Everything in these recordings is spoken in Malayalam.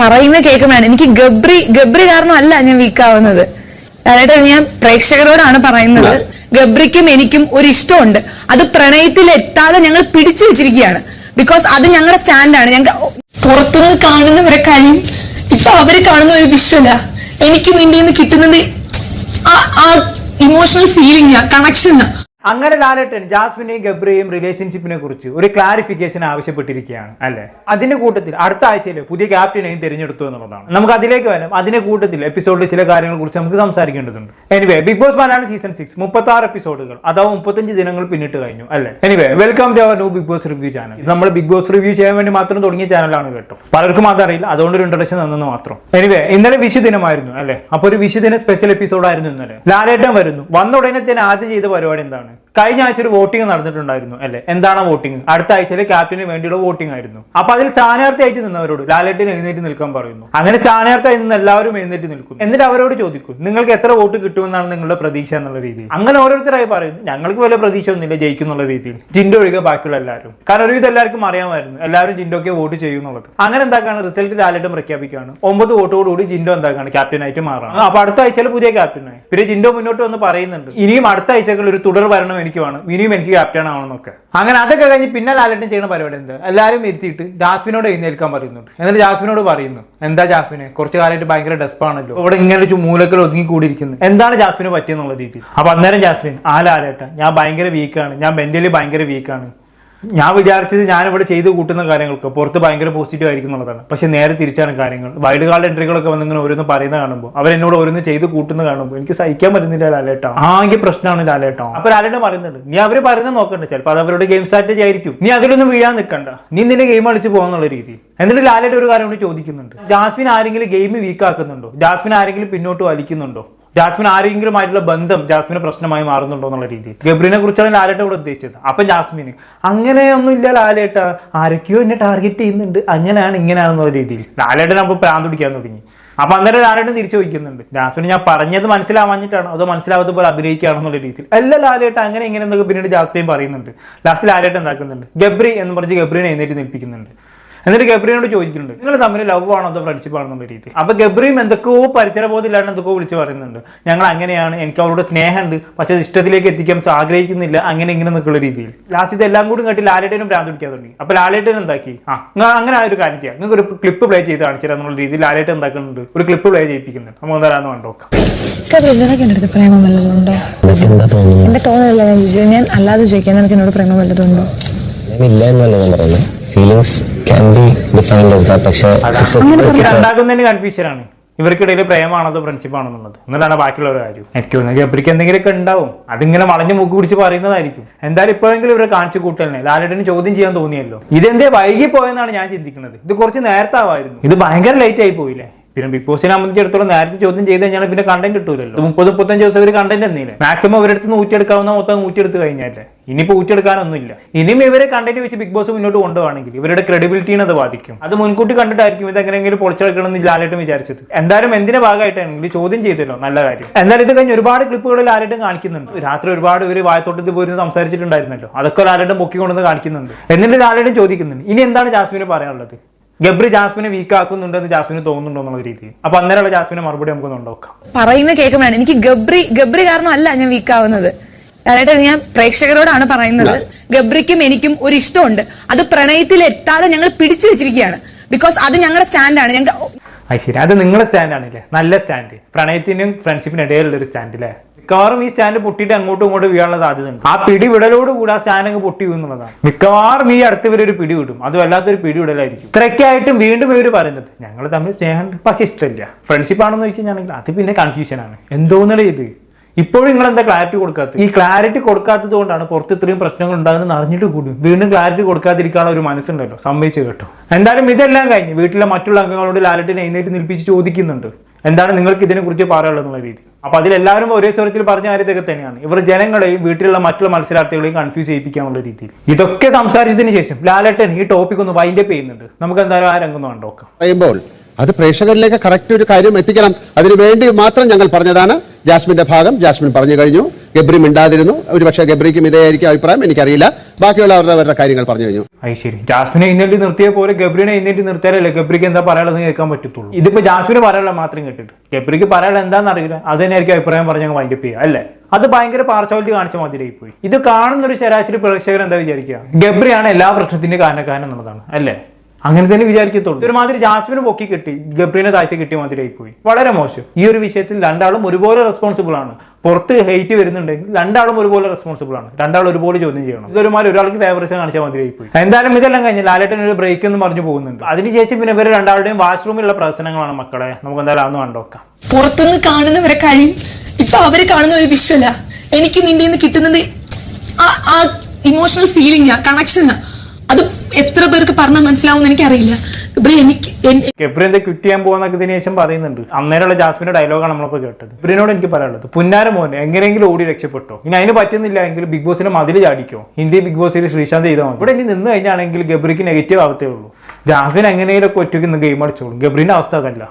പറയുന്ന കേൾക്കുമ്പോഴാണ്. എനിക്ക് ഗബ്രി ഗബ്രി അല്ല ഞാൻ വീക്കാവുന്നത് കാരണം ഞാൻ പ്രേക്ഷകരോടാണ് പറയുന്നത്. ഗബ്രിക്കും എനിക്കും ഒരു ഇഷ്ടമുണ്ട്. അത് പ്രണയത്തിൽ എത്താതെ ഞങ്ങൾ പിടിച്ചു വെച്ചിരിക്കുകയാണ്. ബിക്കോസ് അത് ഞങ്ങളുടെ സ്റ്റാൻഡാണ് ഞങ്ങൾ പുറത്തുനിന്ന് കാണുന്നവരെ കഴിയും ഇപ്പൊ അവർ കാണുന്ന ഒരു വിഷ്വല എനിക്ക് നിന്റെ കിട്ടുന്നത് ആ- ഇമോഷണൽ ഫീലിംഗ് കണക്ഷനാ അങ്ങനെ ലാലേട്ടൻ ജാസ്മിനെയും ഗബ്രിയെയും റിലേഷൻഷിപ്പിനെ കുറിച്ച് ഒരു ക്ലാരിഫിക്കേഷൻ ആവശ്യപ്പെട്ടിരിക്കുകയാണ് അല്ലെ? അതിന്റെ കൂട്ടത്തിൽ അടുത്ത ആഴ്ചയിൽ പുതിയ ക്യാപ്റ്റനെയും തിരഞ്ഞെടുത്തു എന്നുള്ളതാണ്. നമുക്ക് അതിലേക്ക് വരാം. അതിന്റെ കൂട്ടത്തിൽ എപ്പിസോഡിൽ ചില കാര്യങ്ങളെ കുറിച്ച് നമുക്ക് സംസാരിക്കേണ്ടതുണ്ട്. Anyway Bigg Boss Malayalam season six മുപ്പത്തി ആറ് എപ്പിസോഡുകൾ അഥവാ മുപ്പത്തഞ്ച് ദിനങ്ങൾ പിന്നിട്ട് കഴിഞ്ഞു അല്ലെ? Anyway welcome to our new Bigg Boss review channel നമ്മൾ ബിഗ് ബോസ് റിവ്യൂ ചെയ്യാൻ വേണ്ടി മാത്രം തുടങ്ങിയ ചാനലാണ് കേട്ടോ. പലർക്കും അതറിയില്ല. അതുകൊണ്ട് ഒരു ഇൻട്രഡക്ഷൻ തന്നെന്ന് മാത്രം. എനിവേ ഇന്നലെ വിഷു ദിനമായിരുന്നു അല്ലെ? അപ്പൊ ഒരു വിഷുദിന സ്പെഷ്യൽ എപ്പിസോഡായിരുന്നു ഇന്നലെ. ലാലേട്ടൻ വരുന്നു. വന്ന ഉടനെ തന്നെ ആദ്യം ചെയ്ത പരിപാടി എന്താണ്? morning. കഴിഞ്ഞ ആഴ്ച ഒരു വോട്ടിംഗ് നടന്നിട്ടുണ്ടായിരുന്നു അല്ലെ? എന്താണ് വോട്ടിംഗ് അടുത്ത ആഴ്ചയിലെ ക്യാപ്റ്റന് വേണ്ടിയുള്ള വോട്ടിംഗ് ആയിരുന്നു. അപ്പൊ അതിൽ സ്ഥാനാർത്ഥി സ്ഥാനാർത്ഥിയായിട്ട് നിന്നവരോട് ലാലേട്ടിന് എഴുന്നേറ്റ് നിൽക്കാൻ പറയുന്നു. അങ്ങനെ സ്ഥാനാർത്ഥി നിന്ന് എല്ലാവരും എഴുന്നേറ്റ് നിൽക്കും. എന്നിട്ട് അവരോട് ചോദിക്കും നിങ്ങൾക്ക് എത്ര വോട്ട് കിട്ടുമെന്നാണ് നിങ്ങളുടെ പ്രതീക്ഷ എന്നുള്ള രീതിയിൽ? അങ്ങനെ ഓരോരുത്തരായി പറയുന്നു ഞങ്ങൾക്ക് വലിയ പ്രതീക്ഷ ഒന്നുമില്ല ജയിക്കുന്നുള്ള രീതിയിൽ. ജിൻഡോ ഒഴികെ ബാക്കിയുള്ള എല്ലാവരും. കാരണം ഒരുവിധം എല്ലാവർക്കും അറിയാമായിരുന്നു എല്ലാവരും ജിൻഡോക്കെ വോട്ട് ചെയ്യും എന്നുള്ളത്. അങ്ങനെ എന്താക്കാണ് റിസൾട്ട് ലാലേട്ടൻ പ്രഖ്യാപിക്കുകയാണ്. ഒമ്പത് വോട്ടോടുകൂടി ജിൻഡോ എന്താക്കാണ് ക്യാപ്റ്റനായിട്ട് മാറാം അപ്പൊ അടുത്ത ആഴ്ചയിൽ പുതിയ ക്യാപ്റ്റനായി പിന്നെ ജിൻഡോ മുന്നോട്ട് വന്ന് പറയുന്നുണ്ട് ഇനിയും അടുത്ത ആഴ്ചകളിൽ ഒരു തുടർ ഭരണം എനിക്ക് വേണം. ഇനിയും എനിക്ക് ക്യാപ്റ്റൻ ആവണമെന്നൊക്കെ. അങ്ങനെ അതൊക്കെ കഴിഞ്ഞ് പിന്നെ ലാലേട്ടൻ ചെയ്യുന്ന പരിപാടി എന്താ? എല്ലാവരും ഇരുത്തിയിട്ട് ജാസ്മിനോട് എഴുന്നേൽക്കാൻ പറയുന്നുണ്ട്. എന്നിട്ട് ജാസ്മിനോട് പറയുന്നു എന്താ ജാസ്മിനെ? കുറച്ച് കാലമായിട്ട് ഭയങ്കര ഡെസ്പാണല്ലോ ഇവിടെ ഇങ്ങനെ മൂലക്കൽ ഒതുങ്ങി കൂടിയിരിക്കുന്നു. എന്താണ് ജാസ്മിന് പറ്റിയെന്നുള്ള രീതിയിൽ? അപ്പൊ അന്നേരം ജാസ്മിൻ ആ ലാലേട്ട ഞാൻ ഭയങ്കര വീക്കാണ് ഞാൻ മെന്റലി ഭയങ്കര വീക്കാണ് ഞാൻ വിചാരിച്ചത് ഞാനിവിടെ ചെയ്ത് കൂട്ടുന്ന കാര്യങ്ങൾക്ക് പുറത്ത് ഭയങ്കര പോസിറ്റീവ് ആയിരിക്കും എന്നുള്ളതാണ്. പക്ഷെ നേരെ തിരിച്ചാണ് കാര്യങ്ങൾ. വൈൽഡ് കാർഡ് എൻട്രികളൊക്കെ വന്നിങ്ങനെ ഓരോന്ന് പറയുന്ന കാണുമ്പോൾ അവരെന്നോട് ഓരോന്ന് ചെയ്ത് കൂട്ടുന്ന കാണുമ്പോൾ എനിക്ക് സഹിക്കാൻ പറ്റുന്നില്ല ലാലേട്ടോ. ആകെ പ്രശ്നമാണ് ലാലേട്ടോ. അപ്പൊ ലാലേട്ടൻ പറയുന്നുണ്ട് നീ അവർ പറയുന്നത് നോക്കണ്ട ചിലപ്പോൾ അത് അവരുടെ ഗെയിം സ്ട്രാറ്റജി ആയിരിക്കും നീ അതിലൊന്നും വീഴാൻ നിൽക്കണ്ട നീ നിന്റെ ഗെയിം കളിച്ച് പോകാന്നുള്ള രീതി. എന്നിട്ട് ലാലേട്ട് ഒരു കാര്യം ചോദിക്കുന്നുണ്ട് ജാസ്മിൻ ആരെങ്കിലും ഗെയിം വീക്ക് ആക്കുന്നുണ്ടോ? ജാസ്മിൻ ആരെങ്കിലും പിന്നോട്ട് വലിക്കുന്നുണ്ടോ? ജാസ്മിൻ ആരെങ്കിലുമായിട്ടുള്ള ബന്ധം ജാസ്മിന് പ്രശ്നമായി മാറുന്നുണ്ടോ എന്നുള്ള രീതിയിൽ. ഗബ്രിനെ കുറിച്ചാണ് ലാലേട്ട ഇവിടെ ഉദ്ദേശിച്ചത്. അപ്പൊ ജാസ്മിന് അങ്ങനെയൊന്നും ഇല്ല ലാലേട്ട. ആരൊക്കെയോ എന്നെ ടാർഗറ്റ് ചെയ്യുന്നുണ്ട്. അങ്ങനെയാണ് ഇങ്ങനെയാണെന്നുള്ള രീതിയിൽ. ലാലേട്ടൻ നമ്മൾ പ്രാന്ത് പിടിക്കാൻ തുടങ്ങി. അപ്പൊ അന്നേരം ലാലേട്ടൻ തിരിച്ചു ചോദിക്കുന്നുണ്ട്. ജാസ്മിന് ഞാൻ പറഞ്ഞത് മനസ്സിലാവാഞ്ഞിട്ടാണ്. അതോ മനസ്സിലാവാത്ത പോലെ അഭിനയിക്കുകയാണെന്നുള്ള രീതിയിൽ. അല്ല ലാലേട്ട അങ്ങനെ ഇങ്ങനെ എന്നൊക്കെ പിന്നീട് ജാസ്മിയും പറയുന്നുണ്ട്. ലാസ്റ്റ് ലാലേട്ടൻ എന്താക്കുന്നുണ്ട്? ഗബ്രി എന്ന് പറഞ്ഞ് ഗബ്രീനെ എഴുന്നേറ്റ് നിൽപ്പിക്കുന്നുണ്ട്. എന്നിട്ട് ഗബ്രിയോട് ചോദിക്കുന്നുണ്ട് നിങ്ങൾ തമ്മിൽ ലവ് ആണോ അതോ ഫ്രണ്ട്ഷിപ്പ് ആണോ എന്നുള്ള രീതി അപ്പൊ ഗബ്രിയും എന്തൊക്കെയോ പരിസരബോധമില്ലാണ്ട് എന്തൊക്കെയോ വിളിച്ച് പറയുന്നുണ്ട് ഞങ്ങൾ അങ്ങനെയാണ് എനിക്ക് അവരോട് സ്നേഹമുണ്ട് പക്ഷെ ഇഷ്ടത്തിലേക്ക് എത്തിക്കാൻ ആഗ്രഹിക്കുന്നില്ല അങ്ങനെ ഇങ്ങനെ നിൽക്കുന്ന രീതിയിൽ. ലാസ്റ്റ് എല്ലാം കൂടി കേട്ട് ലാലേട്ടനും ഭ്രാന്ത് പിടിക്കാൻ തുടങ്ങി. അപ്പൊ ലാലേട്ടൻ എന്താക്കി? ആ അങ്ങനെ ആ ഒരു കാര്യം ചെയ്യാം നിങ്ങൾക്ക് ഒരു ക്ലിപ്പ് പ്ലേ ചെയ്ത് കാണിച്ചു എന്നുള്ള രീതിയിൽ ലാലേട്ടൻ എന്താക്കുന്നുണ്ട് ഒരു ക്ലിപ്പ് പ്ലേ ചെയ്യിപ്പിക്കുന്നുണ്ട്. നമുക്ക് എന്താണെന്ന് കണ്ടോക്കാം പ്രേമം വല്ലതുണ്ടോ എന്താ തോന്നുന്നു എന്റെ തോന്നലല്ല ഞാൻ അല്ലാതെ ചോദിക്കാൻ നിനക്ക് എന്നോട് പ്രേമം വല്ലതുണ്ടോ ഇല്ല എന്നല്ല ഞാൻ പറയുന്നത് feelings can be defined as that പക്ഷേ it's കൺഫ്യൂഷൻ ആണ് ഉണ്ടാക്കുന്നതിന് കൺഫ്യൂഷനാണ് ഇവർക്കിടയിൽ പ്രേമാണോ അതോ ഫ്രണ്ട്ഷിപ്പ് ആണോ എന്നുള്ളത്? എന്നതാണ് ബാക്കിയുള്ള ഒരു കാര്യം. എനിക്ക് തോന്നുന്നു ഗബ്രിക്ക് എന്തെങ്കിലുമൊക്കെ ഉണ്ടാവും. അതിങ്ങനെ വളഞ്ഞു മൂക്ക് പിടിച്ച് പറയുന്നതായിരിക്കും. എന്തായാലും ഇപ്പോഴെങ്കിലും ഇവരെ കാണിച്ചു കൂട്ടലിനെ. ലാലേട്ടന് ചോദ്യം ചെയ്യാൻ തോന്നിയല്ലോ. ഇതെന്തേ വൈകി പോയെന്നാണ് ഞാൻ ചിന്തിക്കുന്നത്. ഇത് കുറച്ച് നേരത്തെ ആവായിരുന്നു ഇത് ഭയങ്കര ലേറ്റ് ആയി പോയില്ലേ? പിന്നെ ബിഗ് ബോസിനെ സംബന്ധിച്ചിടത്തോളം നേരത്തെ ചോദ്യം ചെയ്ത് കഴിഞ്ഞാൽ പിന്നെ കണ്ടന്റ് കിട്ടൂലല്ലോ മുപ്പത് മുപ്പത്തഞ്ച് ദിവസം ഒരു കണ്ടന്റ് എന്നില്ലേ മാക്സിമം അവരെടുത്ത് അടുത്ത് എടുക്കാവുന്ന മൊത്തം ഊറ്റിയെടുത്ത് കഴിഞ്ഞാലേ. ഇനിയിപ്പോ ഊറ്റിയെടുക്കാനൊന്നുമില്ല. ഇനിയും ഇവരെ കണ്ടന്റ് വെച്ച് ബിഗ് ബോസ് മുന്നോട്ട് കൊണ്ടുപോകണമെങ്കിൽ ഇവരുടെ ക്രെഡിബിലിറ്റീനെ അത് ബാധിക്കും. അത് മുൻകൂട്ടി കണ്ടിട്ടായിരിക്കും ഇത് എങ്ങനെയെങ്കിലും പൊളിച്ചെടുക്കണമെന്ന് ലാലേട്ടും വിചാരിച്ചത്. എന്തായാലും എന്തിന്റെ ഭാഗമായിട്ടാണെങ്കിൽ ചോദ്യം ചെയ്തല്ലോ നല്ല കാര്യം. എന്നാൽ ഇത് കഴിഞ്ഞ് ഒരുപാട് ക്ലിപ്പുകൾ ലാലേട്ടും കാണിക്കുന്നുണ്ട്. രാത്രി ഒരുപാട് ഇവർ വായത്തോട്ടത്തിൽ പോയി സംസാരിച്ചിട്ടുണ്ടായിരുന്നല്ലോ. അതൊക്കെ ലാലേട്ടും പൊക്കിക്കൊണ്ടെന്ന് കാണിക്കുന്നുണ്ട്. എന്നിട്ട് ലാലേട്ടും ചോദിക്കുന്നുണ്ട് ഇനി എന്താണ് ജാസ്മിന് പറയാനുള്ളത്? ഗബ്രി ജാസ്മിനെ വീക്ക് ആക്കുന്നുണ്ടെന്ന് ജാസ്മിന് തോന്നുന്നുണ്ടോ എന്നുള്ള രീതിയിൽ. അപ്പൊ അന്നേരമുള്ള ജാസ്മിനെ മറുപടി നമുക്ക് നോക്കാം പറയുന്ന കേൾക്കുമ്പോഴാണ് എനിക്ക് ഗബ്രി ഗബ്രി അല്ല ഞാൻ വീക്ക് ആവുന്നത്. അതായത് ഞാൻ പ്രേക്ഷകരോടാണ് പറയുന്നത് ഗബ്രിക്കും എനിക്കും ഒരു ഇഷ്ടമുണ്ട്. അത് പ്രണയത്തിൽ എത്താതെ ഞങ്ങൾ പിടിച്ചു വെച്ചിരിക്കുകയാണ്. ബിക്കോസ് അത് ഞങ്ങളുടെ സ്റ്റാൻഡാണ് ഞങ്ങൾ ശരി അത് നിങ്ങളുടെ സ്റ്റാൻഡ് ആണല്ലേ? നല്ല സ്റ്റാൻഡ് പ്രണയത്തിനും ഫ്രണ്ട്ഷിപ്പിനും ഇടയിലുള്ള ഒരു സ്റ്റാൻഡ് അല്ലേ മിക്കവാറും ഈ സ്റ്റാൻഡ് പൊട്ടിയിട്ട് അങ്ങോട്ടും ഇങ്ങോട്ടും വീഴാനുള്ള സാധ്യത ഉണ്ട് ആ പിടി വിടലോട് കൂടി ആ സ്റ്റാൻഡ് അങ്ങ് പൊട്ടി എന്നുള്ളതാണ്. മിക്കവാറും ഈ അടുത്ത് ഇവരൊരു ഒരു പിടി വിടും അത് വല്ലാത്തൊരു പിടി വിടലായിരിക്കും ഇത്രയ്ക്കായിട്ടും വീണ്ടും ഇവർ പറയുന്നത് ഞങ്ങൾ തമ്മിൽ സ്നേഹം പക്ഷേ ഇഷ്ടമില്ല. ഫ്രണ്ട്ഷിപ്പ് ആണെന്ന് വെച്ച് കഴിഞ്ഞാണെങ്കിൽ അത് പിന്നെ കൺഫ്യൂഷൻ ആണ്. എന്തോന്നല്ലേ ഇത്? ഇപ്പോഴും നിങ്ങൾ എന്താ ക്ലാരിറ്റി കൊടുക്കാത്തത്? ഈ ക്ലാരിറ്റി കൊടുക്കാത്തത് കൊണ്ടാണ് പുറത്ത് ഇത്രയും പ്രശ്നങ്ങൾ ഉണ്ടാകുന്നത് അറിഞ്ഞിട്ട് കൂടി. വീണ്ടും ക്ലാരിറ്റി കൊടുക്കാതിരിക്കാനുള്ള ഒരു മനസ്സുണ്ടല്ലോ. സമ്മതിച്ചു കേട്ടോ. എന്തായാലും ഇതെല്ലാം കഴിഞ്ഞ് വീട്ടിലെ മറ്റുള്ള അംഗങ്ങളോട് ലാലറ്റിനെ എഴുന്നേറ്റ് നിൽപ്പിച്ച് ചോദിക്കുന്നുണ്ട്. എന്താണ് നിങ്ങൾക്ക് ഇതിനെക്കുറിച്ച് കുറിച്ച് പറയാനുള്ളത് രീതി? അപ്പൊ അതിലെല്ലാവരും ഒരേ സ്വരത്തിൽ പറഞ്ഞ കാര്യത്തൊക്കെ തന്നെയാണ്. ഇവർ ജനങ്ങളെയും വീട്ടിലുള്ള മറ്റുള്ള മത്സരാർത്ഥികളെയും കൺഫ്യൂസ് ചെയ്യിപ്പിക്കാനുള്ള രീതിയിൽ. ഇതൊക്കെ സംസാരിച്ചതിന് ശേഷം ലാലട്ടൻ ഈ ടോപ്പിക് ഒന്ന് വൈൻഡപ്പ് ചെയ്യുന്നുണ്ട്. നമുക്ക് എന്തായാലും ആ രംഗം കണ്ടോക്കാം അത് പ്രേക്ഷകരിലേക്ക് കറക്റ്റ് ഒരു കാര്യം എത്തിക്കണം. അതിനു വേണ്ടി മാത്രം ഞങ്ങൾ പറഞ്ഞതാണ്. ജാസ്മിന്റെ ഭാഗം ജാസ്മിൻ പറഞ്ഞു കഴിഞ്ഞു. ഗബ്രി മിണ്ടാതിരുന്നു. ഒരുപക്ഷെ ഗബ്രിക്കും ഇതേയായിരിക്കും അഭിപ്രായം. എനിക്കറിയില്ല. ബാക്കിയുള്ള അവരുടെ അവരുടെ കാര്യങ്ങൾ പറഞ്ഞു കഴിഞ്ഞു. ശരി. ജാസ്മിനെ എഴുന്നേറ്റ് നിർത്തിയ പോലെ ഗബ്രിനെ എഴുന്നേറ്റ് നിർത്തിയാലല്ലേ ഗബ്രിക്ക് എന്താ പറയാനുള്ളത് കേൾക്കാൻ പറ്റത്തുള്ളൂ. ഇതിപ്പോ ജാസ്മിന് പറയാനുള്ള മാത്രം കേട്ടിട്ട്. ഗബ്രിക്ക് പറയാനുള്ള എന്താണെന്ന് അറിയില്ല. അത് തന്നെയായിരിക്കും അഭിപ്രായം പറഞ്ഞ വൈൻഡപ്പ് ചെയ്യുക അല്ലേ? അത് ഭയങ്കര പാർശ്വാലിറ്റി കാണിച്ച മാതിരിയായി പോയി. ഇത് കാണുന്ന ഒരു ശരാശരി പ്രേക്ഷകർ എന്താ വിചാരിക്കുക? ഗബ്രിയാണ് എല്ലാ പ്രശ്നത്തിന്റെ കാരണക്കാരൻ എന്നുള്ളതാണ് അല്ലേ? അങ്ങനെ തന്നെ വിചാരിക്കത്തുള്ളൂ. ഒരുമാതിരി ജാസ്മിന് പൊക്കി കിട്ടി ഗബ്രീനെ താഴ്ത്തി കിട്ടിയ മാതിരിയായി പോയി വളരെ മോശം. ഈ ഒരു വിഷയത്തിൽ രണ്ടാളും ഒരുപോലെ റെസ്പോൺസിബിൾ ആണ്. പുറത്ത് ഹെയ്റ്റ് വരുന്നുണ്ടെങ്കിൽ രണ്ടാളും ഒരുപോലെ റെസ്പോൺസിബിൾ ആണ്. രണ്ടാളും ഒരുപോലെ ചോദ്യം ചെയ്യണം. ഇതൊരുമാതിരി ഒരാൾക്ക് ഫേവറേഷൻ കാണിച്ചാൽ മതി പോയി എന്തായാലും ഇതെല്ലാം കഴിഞ്ഞ് ലാലേട്ടൻ ഒരു ബ്രേക്ക് എന്ന് പറഞ്ഞു പോകുന്നുണ്ട്. അതിനുശേഷം പിന്നെ ഇവർ രണ്ടാളുടെയും വാഷ്റൂമിലുള്ള പ്രശ്നങ്ങളാണ് മക്കളെ. നമുക്ക് എന്തായാലും അന്ന് കണ്ടോക്കാം പുറത്തുനിന്ന് കാണുന്നവരെ കഴിയും. ഇപ്പൊ അവർ കാണുന്ന ഒരു വിഷ്വല. എനിക്ക് നിന്റെ നിന്ന് കിട്ടുന്നത് ആ- ആ ഇമോഷണൽ ഫീലിംഗ് കണക്ഷനാ അത് എത്ര പേർക്ക് പറഞ്ഞാൽ മനസ്സിലാവും എനിക്കറിയില്ല. ഗബ്രി എനിക്ക് ക്വിറ്റ് ചെയ്യാൻ പോകാന്നൊക്കെ ശേഷം പറയുന്നുണ്ട്. അന്നേരമുള്ള ജാസ്മിന്റെ ഡയലോഗാണ് നമ്മളിപ്പോൾ കേട്ടത്. ഗബ്രിനോട് എനിക്ക് പറയാനുള്ളത് പുന്നാര മോനെ എങ്ങനെയെങ്കിലും ഓടി രക്ഷപ്പെട്ടോ? ഇനി അതിന് പറ്റുന്നില്ല എങ്കിൽ ബിഗ് ബോസിന്റെ മതിൽ ചാടിക്കോ? ഹിന്ദി ബിഗ് ബോസിൽ ശ്രീശാന്ത് ചെയ്താൽ മതി. ഇവിടെ ഇനി നിന്ന് കഴിഞ്ഞാണെങ്കിൽ ഗബ്രിക്ക് നെഗറ്റീവ് ആവത്തേ ഉള്ളൂ. ജാസ്മിൻ എങ്ങനെയൊക്കെ ഒറ്റയ്ക്ക് ഗെയിം അടിച്ചോളും. ഗബ്രിന്റെ അവസ്ഥ അതല്ല.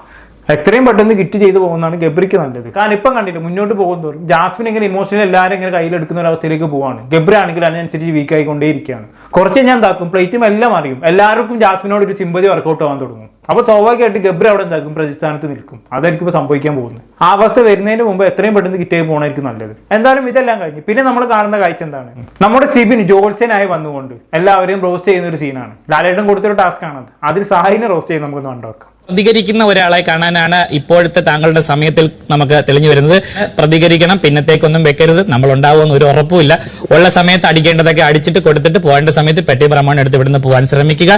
എത്രയും പെട്ടെന്ന് കിറ്റ് ചെയ്ത് പോകുന്നതാണ് ഗബ്രിക്ക് നല്ലത്. കാരണം ഇപ്പം കണ്ടില്ല മുന്നോട്ട് പോകുന്നതോറും ജാസ്മിൻ ഇങ്ങനെ ഇമോഷണൽ എല്ലാവരും ഇങ്ങനെ കയ്യിലെടുക്കുന്ന ഒരു അവസ്ഥയിലേക്ക് പോവാണ്. ഗബ്രി ആണെങ്കിൽ അതിനനുസരിച്ച് വീക്ക് ആയിക്കൊണ്ടേയിരിക്കുകയാണ്. കുറച്ച് ഞാൻ എന്താക്കും പ്ലേറ്റും എല്ലാം അറിയും. എല്ലാവർക്കും ജാസ്മിനോട് ഒരു സിമ്പതി വർക്കൗട്ട് ആവാൻ തുടങ്ങും. അപ്പോൾ സ്വാഭാവികമായിട്ട് ഗബ്രി അവിടെ എന്താക്കും പ്രതിസ്ഥാനത്ത് നിൽക്കും. അതായിരിക്കും ഇപ്പോൾ സംഭവിക്കാൻ പോകുന്നത്. ആ അവസ്ഥ വരുന്നതിന് മുമ്പ് എത്രയും പെട്ടെന്ന് കിറ്റായി പോകണമായിരിക്കും നല്ലത്. എന്തായാലും ഇതെല്ലാം കഴിഞ്ഞ് പിന്നെ നമ്മൾ കാണുന്ന കാഴ്ച എന്താണ്? നമ്മുടെ സിബിൻ ജോൾസനായി വന്നുകൊണ്ട് എല്ലാവരെയും റോസ്റ്റ് ചെയ്യുന്ന ഒരു സീനാണ് ലാലേട്ടൻ കൊടുത്തൊരു ടാസ്ക് ആണ് അതിൽ സഹായിനെ റോസ്റ്റ് ചെയ്ത് നമുക്ക് കണ്ടുവെക്കാം പ്രതികരിക്കുന്ന ഒരാളെ കാണാനാണ് ഇപ്പോഴത്തെ താങ്കളുടെ സമയത്തിൽ നമുക്ക് തെളിഞ്ഞു വരുന്നത്. പ്രതികരിക്കണം പിന്നത്തേക്കൊന്നും വെക്കരുത്. നമ്മൾ ഉണ്ടാവുമെന്ന് ഒരു ഉറപ്പുമില്ല. ഉള്ള സമയത്ത് അടിക്കേണ്ടതൊക്കെ അടിച്ചിട്ട് കൊടുത്തിട്ട് പോകേണ്ട സമയത്ത് പെട്ടി പ്രമാണം എടുത്ത് ഇവിടുന്ന് പോകാൻ ശ്രമിക്കുക.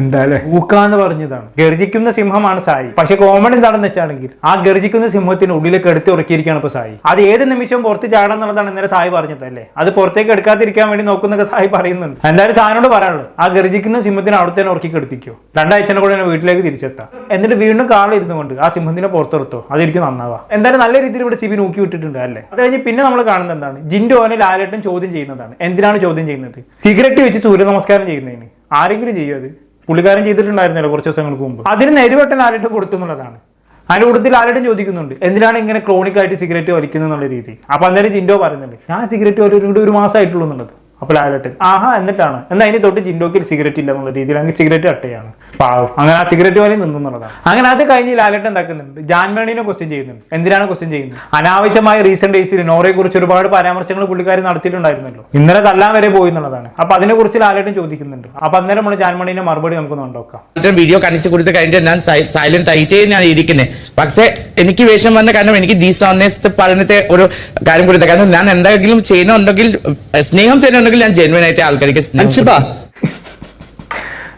എന്തായാലും ഊക്കാന്ന് പറഞ്ഞതാണ്. ഗർജിക്കുന്ന സിംഹമാണ് സായി. പക്ഷെ കോമൺ എന്താണെന്ന് വെച്ചാണെങ്കിൽ ആ ഗർജിക്കുന്ന സിംഹത്തിന് ഉള്ളിലേക്ക് എടുത്ത് ഉറക്കിയിരിക്കുകയാണ് ഇപ്പൊ സായി. അത് ഏത് നിമിഷവും പുറത്ത് ചാടാൻ എന്നുള്ളതാണ് ഇന്നലെ സായി പറഞ്ഞത് അല്ലേ അത് പുറത്തേക്ക് എടുക്കാതിരിക്കാൻ വേണ്ടി നോക്കുന്നൊക്കെ സായി പറയുന്നുണ്ട്. എന്തായാലും സാറിനോട് പറയാനുള്ളത് ആ ഗർജിക്കുന്ന സിംഹത്തിന് അവിടെ തന്നെ ഉറക്കി കെടുത്തിക്കോ രണ്ടാഴ്ചനെ കൂടെ തന്നെ വീട്ടിലേക്ക് തിരിച്ചെത്താം. എന്നിട്ട് വീണ്ടും കാളിരുന്നു കൊണ്ട് ആ സിംഹത്തിനെ പുറത്തെടുത്തോ. അതെനിക്ക് നന്നാവാ. എന്തായാലും നല്ല രീതിയിൽ ഇവിടെ സിബി നോക്കി വിട്ടിട്ടുണ്ട് അല്ലേ? അത് കഴിഞ്ഞ് പിന്നെ നമ്മൾ കാണുന്നത് എന്താണ്? ജിൻഡോ ഓനെ ലാലേട്ടൻ ചോദ്യം ചെയ്യുന്നതാണ്. എന്തിനാണ് ചോദ്യം ചെയ്യുന്നത്? സിഗരറ്റ് വെച്ച് സൂര്യ നമസ്കാരം ചെയ്യുന്നതിന്. ആരെങ്കിലും ചെയ്യും അത്? പുള്ളിക്കാരൻ ചെയ്തിട്ടുണ്ടായിരുന്നല്ലോ കുറച്ച് ദിവസങ്ങൾക്ക് മുമ്പ്. അതിന് നെരുവട്ടൻ ആരുടെ കൊടുത്തു എന്നുള്ളതാണ്. അതിന്റെ കൂട്ടത്തിൽ ആരോടും ചോദിക്കുന്നുണ്ട്? എന്തിനാണ് ഇങ്ങനെ ക്രോണിക് ആയിട്ട് സിഗരറ്റ് വലിക്കുന്നത് എന്നുള്ള രീതി? അപ്പൊ അന്നേരം ജിൻഡോ പറയുന്നുണ്ട് ഞാൻ സിഗരറ്റ് ഒരു ഒരു മാസമായിട്ടുള്ളൂ എന്നുള്ളത്. അപ്പോൾ ലാലട്ടൻ ആഹാ എന്നിട്ടാണ്. എന്നാൽ അതിന് തൊട്ട് ജിൻഡോക്ക് സിഗരറ്റ് ഇല്ല എന്നുള്ള രീതിയിൽ അങ്ങ് സിഗരറ്റ് അട്ടയാണ്. പാവം. അങ്ങനെ ആ സിഗരറ്റ് വലിയ നിന്നുള്ളതാണ് അങ്ങനെ അത് കഴിഞ്ഞ് ലാലട്ടൻ എന്താക്കുന്നുണ്ട് ജാൻമേണിനെ ക്വസ്റ്റ്യൻ ചെയ്യുന്നുണ്ട്. എന്തിനാണ് ക്വസ്റ്റ്യൻ ചെയ്യുന്നത്? അനാവശ്യമായ റീസെന്റ് ഡേയ്സിൽ നോറയെ കുറിച്ച് ഒരുപാട് പരാമർശങ്ങൾ പുള്ളിക്കാരി നടത്തിയിട്ടുണ്ടായിരുന്നല്ലോ. ഇന്നലെ തല്ലാൻ വരെ പോയി എന്നുള്ളതാണ്. അപ്പൊ അതിനെ കുറിച്ച് ലാലേട്ടൻ ചോദിക്കുന്നുണ്ട്. അപ്പൊ അന്നേരം നമ്മൾ ജാൻമണിന്റെ മറുപടി നമുക്ക് നോക്കാം. വീഡിയോ കാണിച്ചു കൊടുത്ത് കഴിഞ്ഞിട്ട് ഞാൻ സൈലന്റ് ആയിട്ടേ ഞാൻ ഇരിക്കുന്നത് പക്ഷേ എനിക്ക് വേഷം വന്ന കാരണം എനിക്ക് ദീസോണസ്റ്റ് പറഞ്ഞിട്ട് ഒരു കാര്യം കൊടുത്ത കാരണം ഞാൻ എന്തെങ്കിലും ചെയ്യുന്നുണ്ടെങ്കിൽ സ്നേഹം ചെയ്യുന്നുണ്ടെങ്കിൽ ഞാൻ ജെന്വൻ ആയിട്ട് ആൾക്കാർക്ക്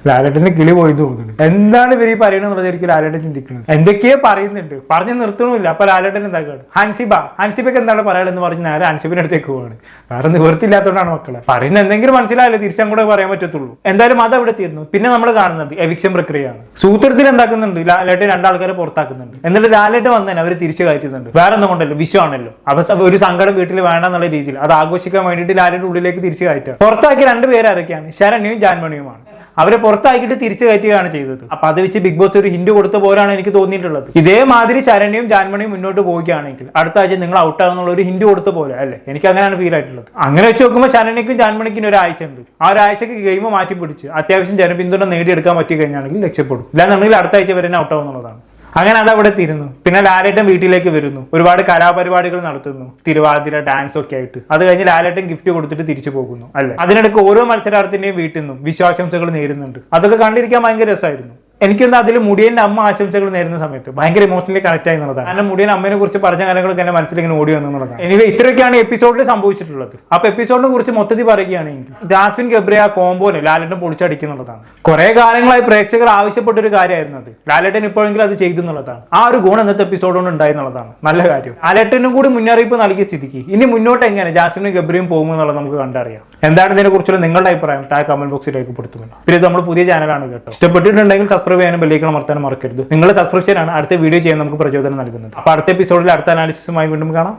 ലാലേട്ടന്റെ കിളി പോയി തോന്നുന്നു. എന്താണ് ഇവർ ഈ പറയണെന്നുള്ളത് എനിക്ക് ലാലേട്ടൻ ചിന്തിക്കുന്നത്. എന്തൊക്കെയോ പറയുന്നുണ്ട്. പറഞ്ഞു നിർത്തണമില്ല. അപ്പൊ ലാലേട്ടൻ എന്താക്കാണ് ഹൻസിബ. ഹൻസിബയ്ക്ക് എന്താണ് പറയാനെന്ന് പറഞ്ഞ് നേരെ ഹൻസിബിന്റെ അടുത്തേക്ക് പോവാണ്. വേറെ നിവൃത്തിയില്ലാത്തതുകൊണ്ടാണ് മക്കളെ. പറയുന്ന എന്തെങ്കിലും മനസ്സിലായല്ലോ തിരിച്ചങ്ങോട്ട് പറയാൻ പറ്റത്തുള്ളൂ. എന്തായാലും അത് അവിടെ തീർന്നു. പിന്നെ നമ്മൾ കാണുന്നത് എവിക്ഷൻ പ്രക്രിയയാണ്. സൂത്രത്തിൽ എന്താക്കുന്നുണ്ട്? ലാലേട്ടൻ രണ്ടാൾക്കാരെ പുറത്താക്കുന്നുണ്ട്. എന്നിട്ട് ലാലേട്ടൻ വന്നതന്നെ അവർ തിരിച്ചു കയറ്റുന്നുണ്ട്. വേറെ ഒന്നും കൊണ്ടല്ലോ. വിശ്വമാണല്ലോ അപ്പൊ ഒരു സങ്കടം വീട്ടിൽ വേണ്ടെന്നുള്ള രീതിയിൽ. അത് ആഘോഷിക്കാൻ വേണ്ടിയിട്ട് ലാലേട്ടൻ ഉള്ളിലേക്ക് തിരിച്ചു കയറ്റുക പുറത്താക്കിയ രണ്ടുപേര് ആരൊക്കെയാണ്? ശരണ്യവും ജാൻമണിയുമാണ്. അവരെ പുറത്താക്കിയിട്ട് തിരിച്ചു കയറ്റുകയാണ് ചെയ്തത്. അപ്പൊ അത് വെച്ച് ബിഗ് ബോസ് ഒരു ഹിന്റ് കൊടുത്ത പോലാണ് എനിക്ക് തോന്നിയിട്ടുള്ളത്. ഇതേമാതിരി ശരണ്യയും ജാൻമണിയും മുന്നോട്ട് പോവുകയാണെങ്കിൽ അടുത്ത ആഴ്ച നിങ്ങൾ ഔട്ട് ആകുന്നുള്ള ഒരു ഹിന്റ് കൊടുത്ത പോലെ അല്ലേ? എനിക്ക് അങ്ങനെയാണ് ഫീൽ ആയിട്ടുള്ളത്. അങ്ങനെ വെച്ച് നോക്കുമ്പോൾ ശരണ്യക്കും ജാൻമണിക്കും ഒരാഴ്ച ഉണ്ട് ആ ഒരാഴ്ചക്ക് ഗെയിം മാറ്റി പിടിച്ച് അത്യാവശ്യം ജനപിന്തുണ നേടിയെടുക്കാൻ പറ്റി കഴിഞ്ഞാണെങ്കിൽ രക്ഷപ്പെടും. ഇല്ലാന്നുണ്ടെങ്കിൽ അടുത്ത ആഴ്ച വരെ ഔട്ട് ആവുന്നുള്ളതാണ്. അങ്ങനെ അത് അവിടെ തീരുന്നു. പിന്നെ ലാലേട്ടൻ വീട്ടിലേക്ക് വരുന്നു. ഒരുപാട് കലാപരിപാടികൾ നടത്തുന്നു. തിരുവാതിര ഡാൻസ് ഒക്കെ ആയിട്ട്. അത് കഴിഞ്ഞ് ലാലേട്ടൻ ഗിഫ്റ്റ് കൊടുത്തിട്ട് തിരിച്ചു പോകുന്നു അല്ലെ? അതിനിടയ്ക്ക് ഓരോ മത്സരാർത്ഥിന്റെയും വീട്ടിൽ നിന്നും വിശ്വാസംസകൾ നേരുന്നുണ്ട്. അതൊക്കെ കണ്ടിരിക്കാൻ ഭയങ്കര രസമായിരുന്നു. എനിക്കൊന്ന് അതിൽ മുടിയന്റെ അമ്മ ആശംസകൾ നേരുന്ന സമയത്ത്. ഭയങ്കര ഇമോഷണലി കണക്ട് ആയി എന്നുള്ളതാണ്. കാരണം മുടിയൻ അമ്മയെ കുറിച്ച് പറഞ്ഞ കാര്യങ്ങളൊക്കെ എന്റെ മനസ്സിൽ ഇങ്ങനെ ഓടി വന്നു എന്നുള്ളതാണ്. എനിവേ ഇത്രയൊക്കെയാണ് എപ്പിസോഡിൽ സംഭവിച്ചിട്ടുള്ളത്. അപ്പൊ എപ്പിസോഡിനെ കുറിച്ച് മൊത്തത്തിൽ പറയുകയാണെങ്കിൽ ജാസ്മിൻ ഗബ്രിയ കോമ്പോനെ ലാലട്ടൻ പൊളിച്ചടിക്കുന്നുള്ളതാണ്. കുറെ കാലങ്ങളായി പ്രേക്ഷകർ ആവശ്യപ്പെട്ട ഒരു കാര്യമായിരുന്നു അത്. ലാലട്ടൻ ഇപ്പോഴെങ്കിലും അത് ചെയ്തു എന്നുള്ളതാണ്. ആ ഒരു ഗുണം ഇന്നത്തെ എപ്പിസോഡ് ഉണ്ടായി എന്നുള്ളതാണ്. നല്ല കാര്യം. ലാലട്ടനും കൂടി മുന്നറിയിപ്പ് നൽകിയ സ്ഥിതിക്ക്. ഇനി മുന്നോട്ട് എങ്ങനെ ജാസ്മിനും ഗബ്രിയും പോകും എന്നുള്ളത് നമുക്ക് കണ്ടറിയാം. എന്താണ് ഇതിനെ കുറിച്ചുള്ള നിങ്ങളുടെ അഭിപ്രായം? താഴെ കമന്റ് ബോക്സിൽ രേഖപ്പെടുത്തുമല്ലോ പിന്നെ നമ്മൾ പുതിയ ചാനലാണ് കേട്ടോ. ഇഷ്ടപ്പെട്ടിട്ടുണ്ടെങ്കിൽ സബ്സ്ക്രൈബ് ചെയ്യാനും ബെല്ലേക്കണം മറത്താനും മറക്കരുത്. നിങ്ങൾ സബ്സ്ക്രൈബ് ചെയ്യാനാണ് അടുത്ത വീഡിയോ ചെയ്യാൻ നമുക്ക് പ്രചോദനം നൽകുന്നത്. അപ്പൊ അടുത്ത എപ്പിസോഡിൽ അടുത്ത അനാലിസിസുമായി വീണ്ടും കാണാം.